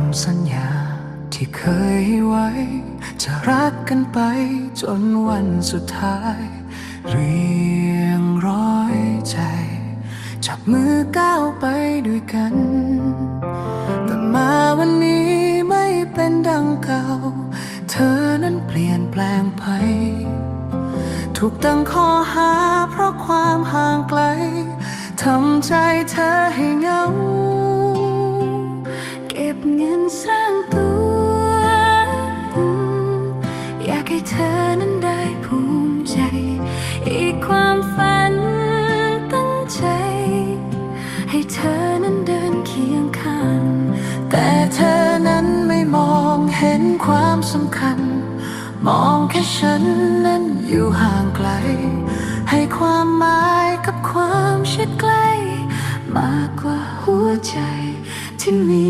ำสัญญาที่เคยไว้ จะรักกันไปจนวันสุดท้าย เรียงร้อยใจ จับมือก้าวไปด้วยกัน แต่มาวันนี้ไม่เป็นดังเก่า เธอนั้นเปลี่ยนแปลงไป ถูกตั้งข้อหาเพราะความห่างไกลทำใจเธอให้เหงา บเงินสร้างตัว อยากให้เธอนั้นได้ภูมิใจ อีกความฝันตั้งใจ ให้เธอนั้นเดินเคียงข้าง แต่เธอนั้นไม่มองเห็นความสำคัญ มองแค่ฉันนั้นอยู่ห่างไกล ให้ความหมายกับความชิดใกล้ มากกว่าหัวใจที่มี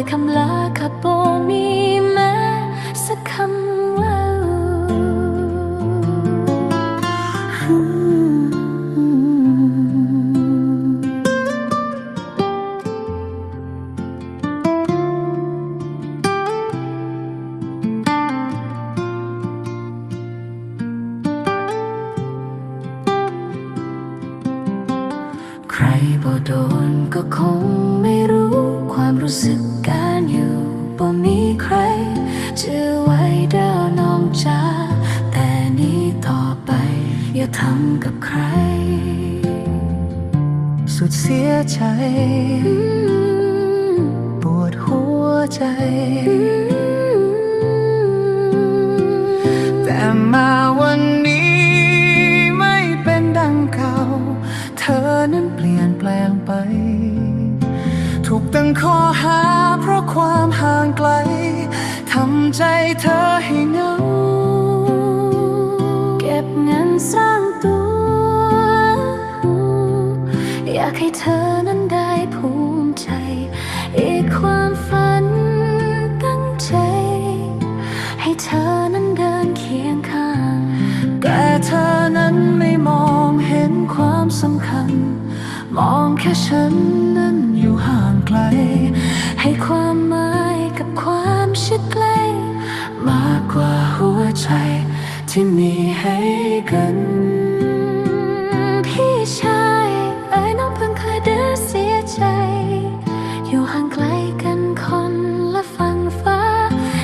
ยคำลาขับโบมีแม้สักคำว่าใครบ่โดนก็คงไม่รู้ ความรู้สึกการอยู่บ่มีใครจะไว้เดินน้องจ้าแต่นี้ต่อไป อย่าทำกับใคร สุดเสียใจ ปวดหัวใจ แต่มาางไกลทำใจเธอให้เหงาเก็บเงินสร้างตัว อยากให้เธอนั้นได้ภูมิใจ อีกความฝันตั้งใจ ให้เธอนั้นเดินเคียงข้าง แต่เธอนั้นไม่มองเห็นความสำคัญ มองแค่ฉันนั้นอยู่ห่างไกล ให้ความหมาย ใจที่มีให้กัน พี่ชายเอ้ยน้องเพิ่งเคยเดือเสียใจ อยู่ห่างไกลกันคนละฝั่งฟ้า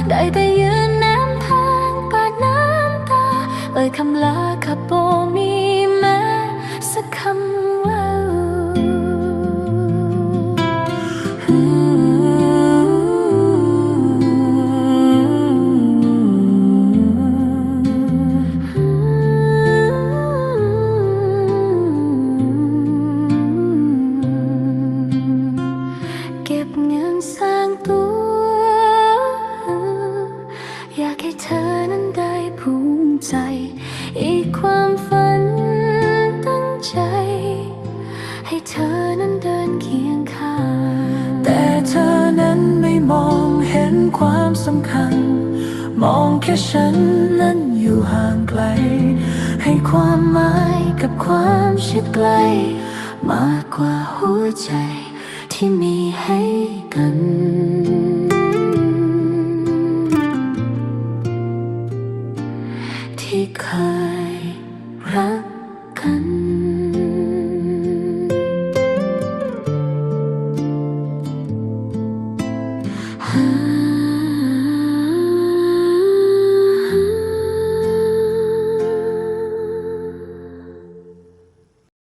ได้แต่ยืนน้ำทางปาดน้ำตา เอ่ยคำลาขับโบมี ร้างตัว อยากให้เธอนั้นได้ภูมิใจ อีกความฝันตั้งใจ ให้เธอนั้นเดินเคียงข้าง แต่เธอนั้นไม่มองเห็นความสำคัญ มองแค่ฉันนั้นอยู่ห่างไกล ให้ความหมายกับความชิดใกล้ มากกว่าหัวใจ ที่มีให้กัน